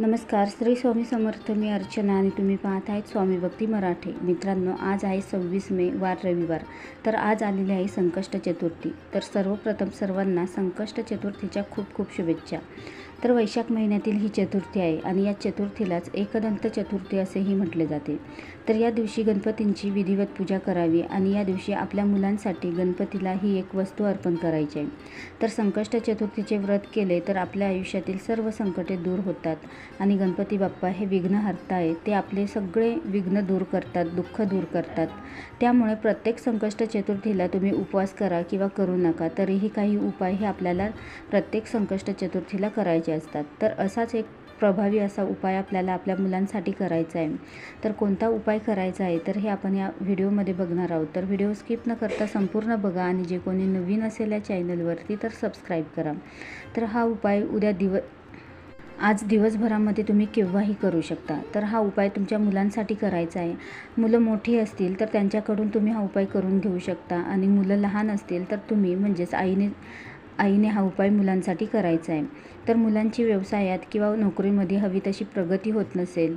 नमस्कार श्री स्वामी समर्थ मी अर्चना आणि तुम्ही पाहत आहेत स्वामी भक्ती मराठी. मित्रांनो आज आहे सव्वीस मे वार रविवार. तर आज आलेली आहे संकष्ट चतुर्थी. तर सर्वप्रथम सर्वांना संकष्ट चतुर्थीच्या खूप खूप शुभेच्छा. तर वैशाख महिन्यातील ही चतुर्थी आहे आणि या चतुर्थीलाच एकदंत चतुर्थी असेही म्हटले जाते. तर या दिवशी गणपतींची विधिवत पूजा करावी आणि या दिवशी आपल्या मुलांसाठी गणपतीला ही एक वस्तू अर्पण करायची आहे. तर संकष्ट चतुर्थीचे व्रत केले तर आपल्या आयुष्यातील सर्व संकटे दूर होतात. आणि गणपती बाप्पा हे विघ्नहर्ता आहे ते आपले सगळे विघ्न दूर करतात दुःख दूर करतात. त्यामुळे प्रत्येक संकष्ट चतुर्थीला तुम्ही उपवास करा किंवा करू नका तरीही काही उपाय हे आपल्याला प्रत्येक संकष्ट चतुर्थीला करायचे असतात. तर असाच एक प्रभावी असा उपाय आपल्याला आपल्या मुलांसाठी करायचा आहे. तर कोणता उपाय करायचा आहे तर हे आपण या व्हिडिओमध्ये बघणार आहोत. तर व्हिडिओ स्किप न करता संपूर्ण बघा आणि जे कोणी नवीन असेल या चॅनलवरती तर सबस्क्राईब करा. तर हा उपाय उद्या दिव आज दिवसभरामध्ये तुम्ही केव्हाही करू शकता. तर हा उपाय तुमच्या मुलांसाठी करायचा आहे. मुलं मोठी असतील तर त्यांच्याकडून तुम्ही हा उपाय करून घेऊ शकता आणि मुलं लहान असतील तर तुम्ही म्हणजेच आईने आईने हा उपाय मुलांसाठी करायचा आहे. तर मुलांची व्यवसायात किंवा नोकरीमध्ये हवी तशी प्रगती होत नसेल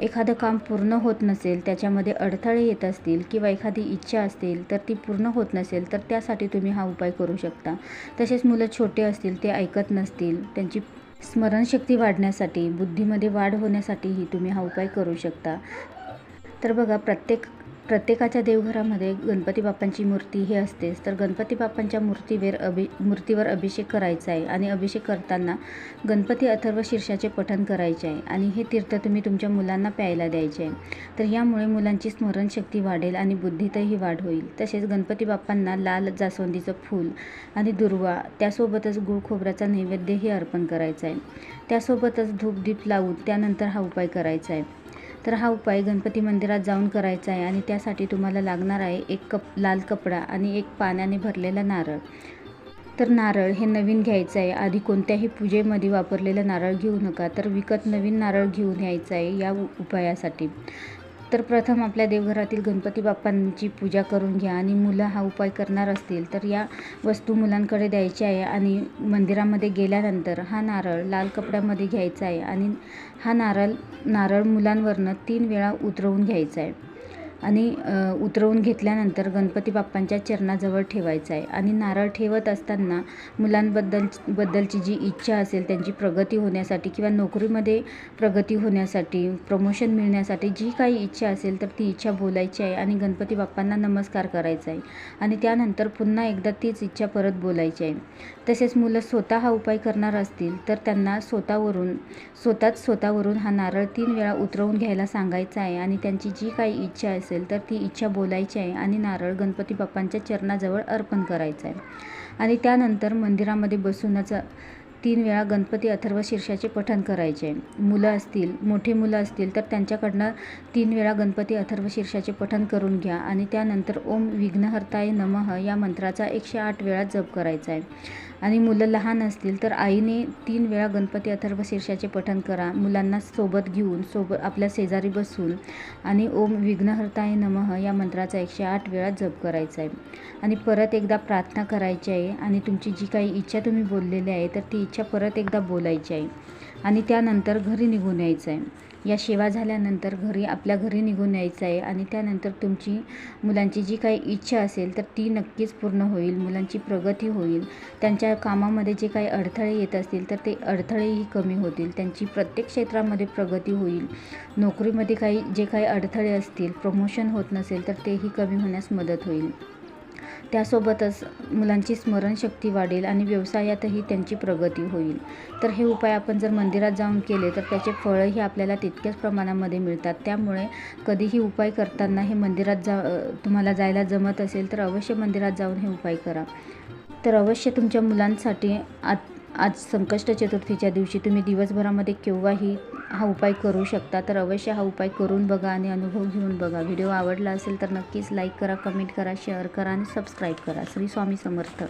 एखादं काम पूर्ण होत नसेल त्याच्यामध्ये अडथळे येत असतील किंवा एखादी इच्छा असतील तर ती पूर्ण होत नसेल तर त्यासाठी तुम्ही हा उपाय करू शकता. तसेच मुलं छोटे असतील ते ऐकत नसतील त्यांची स्मरणशक्ती वाढण्यासाठी बुद्धीमध्ये वाढ होण्यासाठीही तुम्ही हा उपाय करू शकता. तर बघा प्रत्येक प्रत्येकाच्या देवघरामध्ये गणपती बाप्पांची मूर्ती ही असतेच. तर गणपती बाप्पांच्या मूर्तीवर अभि मूर्तीवर अभिषेक करायचा आहे आणि अभिषेक करताना गणपती अथर्व शीर्षाचे पठण करायचे आहे आणि हे तीर्थ तुम्ही तुमच्या मुलांना प्यायला द्यायचे आहे. तर यामुळे मुलांची स्मरणशक्ती वाढेल आणि बुद्धीतही वाढ होईल. तसेच गणपती बाप्पांना लाल जास्वंदीचं फूल आणि दुर्वा त्यासोबतच गुळ खोबऱ्याचा नैवेद्यही अर्पण करायचा आहे. त्यासोबतच धूपदीप लावून त्यानंतर हा उपाय करायचा आहे. तर हा उपाय गणपती मंदिरात जाऊन करायचा आहे आणि त्यासाठी तुम्हाला लागणार आहे एक कप लाल कपडा आणि एक पाण्याने भरलेला नारळ. तर नारळ हे नवीन घ्यायचं आहे. आधी कोणत्याही पूजेमध्ये वापरलेलं नारळ घेऊ नका तर विकत नवीन नारळ घेऊन यायचं आहे या उपायासाठी. तर प्रथम आपल्या देवघरातील गणपती बाप्पांची पूजा करून घ्या आणि मुलं हा उपाय करणार असतील तर या वस्तू मुलांकडे द्यायच्या आहे आणि मंदिरामध्ये गेल्यानंतर हा नारळ लाल कपड्यामध्ये घ्यायचा आहे आणि हा नारळ नारळ मुलांवरनं तीन वेळा उतरवून घ्यायचा आहे. आणि उतरवून घेतल्यानंतर गणपती बाप्पांच्या चरणाजवळ ठेवायचा आहे. आणि नारळ ठेवत असताना मुलांबद्दल बद्दलची जी इच्छा असेल त्यांची प्रगती होण्यासाठी किंवा नोकरीमध्ये प्रगती होण्यासाठी प्रमोशन मिळण्यासाठी जी काही इच्छा असेल तर ती इच्छा बोलायची आहे आणि गणपती बाप्पांना नमस्कार करायचा आहे. आणि त्यानंतर पुन्हा एकदा तीच इच्छा परत बोलायची आहे. तसेच मुलं स्वतः हा उपाय करणार असतील तर त्यांना स्वतःवरून स्वतःच स्वतःवरून हा नारळ तीन वेळा उतरवून घ्यायला सांगायचा आहे. आणि त्यांची जी काही इच्छा असेल असेल तर ती इच्छा बोलायची आहे आणि नारळ गणपती बाप्पांच्या चरणाजवळ अर्पण करायचं आहे. आणि त्यानंतर मंदिरामध्ये बसूनच तीन वेळा गणपती अथर्व शीर्षाचे पठण करायचे. आहे मुलं असतील मोठी मुलं असतील तर त्यांच्याकडनं तीन वेळा गणपती अथर्व शीर्षाचे पठण करून घ्या. आणि त्यानंतर ओम विघ्नहर्ताय नमः या मंत्राचा एकशे आठ वेळा जप करायचा आहे. आणि मुलं लहान असतील तर आईने तीन वेळा गणपती अथर्व शीर्षाचे पठण करा. मुलांना सोबत घेऊन सोबत आपल्या शेजारी बसून आणि ओम विघ्नहर्ताय नमः या मंत्राचा एकशे आठ वेळा जप करायचा आहे. आणि परत एकदा प्रार्थना करायची आहे आणि तुमची जी काही इच्छा तुम्ही बोललेली आहे तर ती इच्छा परत एकदा बोलायची आहे. आणि त्यानंतर घरी निघून यायचं आहे. या सेवा झाल्यानंतर घरी आपल्या घरी निघून यायचं आहे आणि त्यानंतर तुमची मुलांची जी काही इच्छा असेल तर ती नक्कीच पूर्ण होईल मुलांची प्रगती होईल. त्यांच्या कामामध्ये जे काही अडथळे येत असतील तर ते अडथळेही कमी होतील. त्यांची प्रत्येक क्षेत्रामध्ये प्रगती होईल. नोकरीमध्ये काही जे काही अडथळे असतील प्रमोशन होत नसेल तर तेही कमी होण्यास मदत होईल. त्यासोबतच मुलांची स्मरणशक्ती वाढेल आणि व्यवसायातही त्यांची प्रगती होईल. तर हे उपाय आपण जर मंदिरात जाऊन केले तर त्याचे फळंही आपल्याला तितक्याच प्रमाणामध्ये मिळतात. त्यामुळे कधीही उपाय करताना हे मंदिरात जा तुम्हाला जायला जमत असेल तर अवश्य मंदिरात जाऊन हे उपाय करा. तर अवश्य तुमच्या मुलांसाठी आत आज संकष्ट चतुर्थीच्या दिवशी तुम्ही दिवसभरामध्ये केव्हाही हा उपाय करू शकता तर अवश्य हा उपाय करून बघा आणि अनुभव घेऊन बघा. व्हिडिओ आवडला असेल तर नक्कीच लाईक करा कमेंट करा शेअर करा आणि सबस्क्राईब करा. श्री स्वामी समर्थ.